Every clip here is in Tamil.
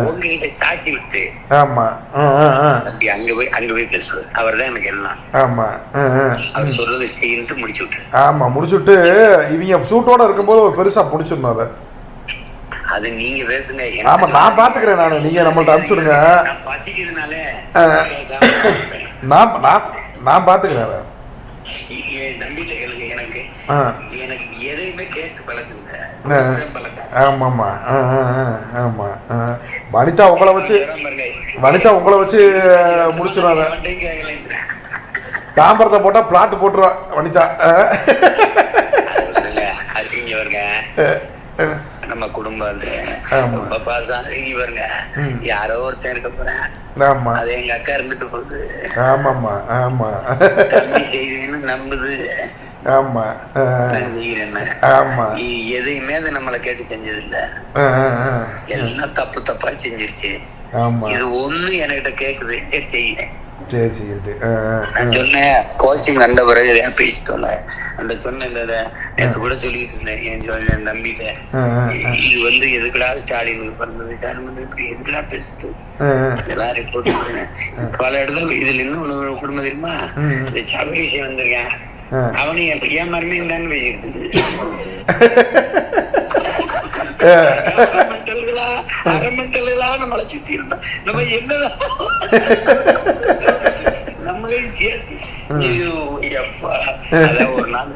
உங்ககிட்ட சாட்சி விட்டு ஆமா. அங்க போய் அங்க போய் பேசு அவர் தான் எனக்கு எல்லாம். ஆமா. அவர் சொல்றது செய்யிட்டு முடிச்சு விட்டு ஆமா முடிச்சுட்டு இவங்க சூட்டோட இருக்கும்போது ஒரு பெருசா முடிச்சிடணும் அதை. அது நீங்க பேசுங்க ஆமா நான் பாத்துக்கிறேன் நான். நீங்க நம்மள்ட்ட அனுப்பிச்சுடுங்க. நான் பசிக்கிறதுனால. நான் நான் நான் பாத்துக்கிறேன் அதை. நம்பிக்கை எனக்கு. எனக்கு எதையுமே கேட்டு. பழக்கம் ஆமாம்மா. ஆ ஆ ஆ ஆமா. ஆ. வனிதா உங்களை வச்சு வனிதா உங்களை வச்சு முடிச்சிடும் அதை தாம்பரத்தை போட்டா பிளாட் போட்டுருவா வனிதா. நம்ம குடும்பம் அது. ரொம்ப பாசம். இங்க வருங்க ம். யாரோ ஒருத்தன் இருக்க போறேன். ஆமா. அது எங்க அக்கா இருந்துட்டு போகுது. ஆமாம்மா ஆமா. நம்புது. ஆமா ஆமா. எதையுமே அது நம்மளை கேட்டு செஞ்சது இல்ல. எல்லாம் தப்பு தப்பா செஞ்சிருச்சு. ஆமா. இது ஒண்ணு என்கிட்ட கேக்குது. சரி செய்யறேன் சரி சரி. நான் சொன்னேன் கோச்சிங் வந்த பிறகு அந்த சொன்ன இந்த நேத்து கூட சொல்லிட்டு இருந்தேன் என் சொல்ல என் ஆ. இது வந்து எதுக்குடா பிறந்தது? ஸ்டாலின் வந்து இப்படி எதுக்குடா பேசுது. இதெல்லாம் ரிப்போர்ட் பல இடத்துல இதுல இன்னும் ஒரு குடும்பம் தெரியுமா. இந்த சபரீஷன் வந்திருக்கேன். ஆ. அவனையும் என் மருமையும் தான் அரமண்டல்களா அரமண்டல்களா நம்மளை சுத்தி இருந்தா நம்ம என்னதான் நம்மளே சேர்த்து ஐயோ, எப்பா. அதான் ஒரு நாள்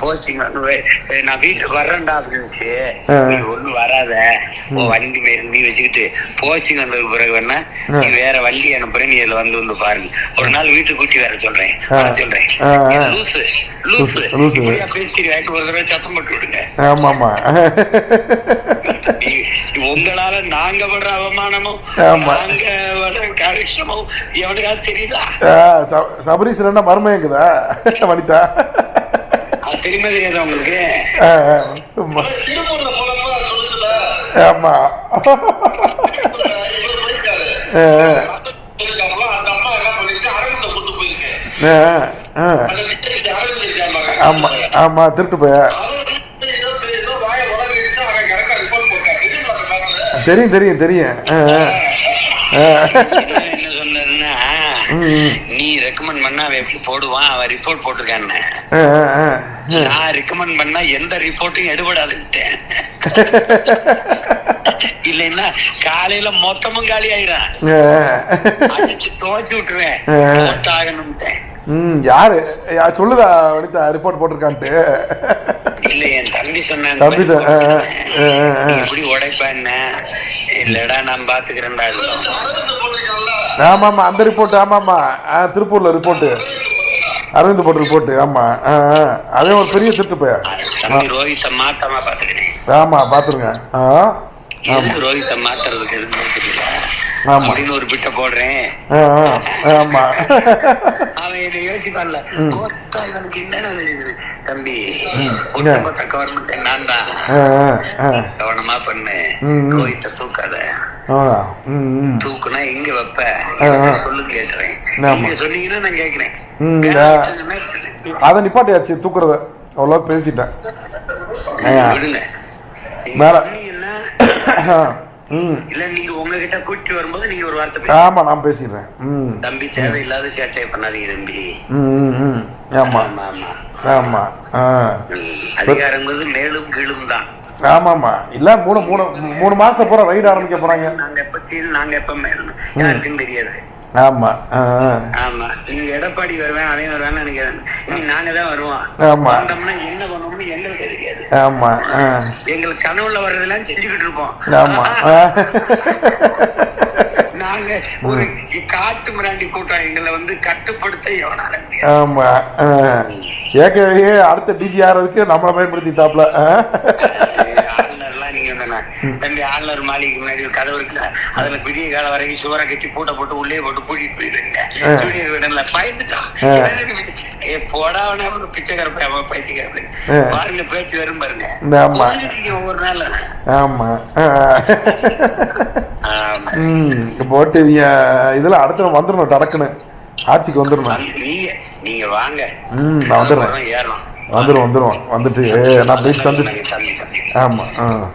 போஸ்டிங் நான் வீட்டுக்கு வர்றேன்டா அப்படின்னுச்சு. நீ ஒண்ணும் வராத. உன் வண்டி நீ வச்சுக்கிட்டு போஸ்டிங் வந்ததுக்கு பிறகு வேணா நீ வேற வண்டி அனுப்புறேன் நீ இதுல வந்து வந்து பாருங்க ஒரு நாள் வீட்டுக்கு கூட்டி வர சொல்றேன். வர சொல்றேன். லூசு லூசு. பேசிடுவேன் ஒரு தடவை சத்தம் போட்டு விடுங்க. ஆமாம்மா இ- உங்களால நாங்க படுற அவமானமும் ஆமா. நாங்க படுற கரிஷ்டமும் எவனுக்காவது தெரியுதா? ஆ, ச- சபரீஷ் என்ன மருமையுங்குதா வனிதா? அது தெரியுமா தெரியாதா உங்களுக்கு? ஆ, ஆ. ஆமா. ஆமா. இவர் போயிருக்காரு ஆ, தெரியும் தெரியும் தெரியும். என்ன சொன்னதுன்னா. நீ ரெக்கமெண்ட் பண்ணா அவன் எப்படி போடுவான்? அவன் ரிப்போர்ட் போட்டிருக்கான்னு. நான் ரெக்கமெண்ட் பண்ணா எந்த ரிப்போர்ட்டும் எடுபடாதுன்ட்டேன். இல்லைன்னா காலையில மொத்தமும் காலி ஆயிரும். அடிச்சு துவச்சு விட்டுருவேன். ஆ. போட்டாகணும்ட்டேன். ம் யாரு? சொல்லுதா வனிதா? ரிப்போர்ட் போட்டிருக்கான்ட்டு. இல்ல என் தம்பி தம்பி உடைப்பா என்ன? இல்லடா நான் பாத்துக்கிறேன்டா இது ஆமா ஆமா அந்த ரிப்போர்ட் ஆமாம்மா ஆ திருப்பூர்ல ரிப்போர்ட்டு அரவிந்த் போட்ட ரிப்போர்ட்டு ஆமா. அதே ஒரு பெரிய திருட்டு போய? ரோஹித்த மாத்தாம பாத்துக்கிறேன். ஆமா பாத்துருங்க. ரோஹித்த மாத்துறதுக்கு எதுன்னு தெரியல. அப்படின்னு ஒரு பிட்ட போடுறேன். ஆமா அவன் இதை யோசிப்பான்ல கொத்தா இவனுக்கு தெரியுது தம்பி. ஒட்டுமொத்த கவர்மெண்ட் நான் தான். கவனமா பண்ணு. ரோஹித்த தூக்காத. தூக்குனா எங்க வைப்ப. சொல்லு கேக்குறேன் சொன்னீங்கன்னா நான் கேக்குறேன். அதை நிப்பாட்டியாச்சு தூக்குறத அவ்வளோ பேசிட்டேன் மேல. இல்ல நீங்க உங்ககிட்ட கூட்டி வரும்போது நீங்க ஒரு வார்த்தை. ஆமா நான் பேசிடுறேன். தம்பி தேவையில்லாத சேட்டையை பண்ணாதீங்க தம்பி. ஆமா. ஆமா. அதிகாரங்கிறது மேலும் கீழும் தான். ஆமாம்மா இல்ல மூணு மூணு மூணு மாசம் பூரா ரைடு ஆரம்பிக்க போறாங்க. நாங்க எப்ப கீழ் நாங்க எப்ப யாருக்கும் தெரியாது. ஆமா. ஆமா. நீ எடப்பாடி வருவேன் அவன் வருவான்னு நினைக்கிறேன். நீ நாங்க தான் வருவோம். ஆமா. ஆமா. எங்களுக்கு கனவுல வர்றதெல்லாம் செஞ்சுக்கிட்டு இருப்போம் ஆமா. நாங்க ஒரு காட்டு மிராண்டி கூட்டம் எங்களை வந்து கட்டுப்படுத்த எவனால. ஆமா. ஏற்கனவே அடுத்த டிஜி ஆறதுக்கு நம்மளை பயன்படுத்திட்டாப்ல தம்பி ஆளுநர் மாளிகைக்கு முன்னாடி ஒரு கதவு இருக்குல்ல அதுல விடிய காலம் வரைக்கும் சுவரை கட்டி பூட்டை போட்டு உள்ளே போட்டு பூட்டிட்டு. ஜூனியர் விடல பயந்துட்டான் போடாவனே ஒரு பிச்சைக்கார அவன் பைத்தியக்கார ஆ. பாருங்க பேச்சு வரும் பாருங்க. ஆமா. ஒவ்வொரு நாள். ஆமா. போட்டு இதுல அடுத்த வந்துடணும் டடக்குன்னு. ஆட்சிக்கு வந்துடணும். வந்து நீங்க நீங்க வாங்க. ம் நான் வந்துடுறேன். வந்துடும் வந்துடும் வந்துட்டு. நான் போய் சந்திச்சு. ஆமா ஆ.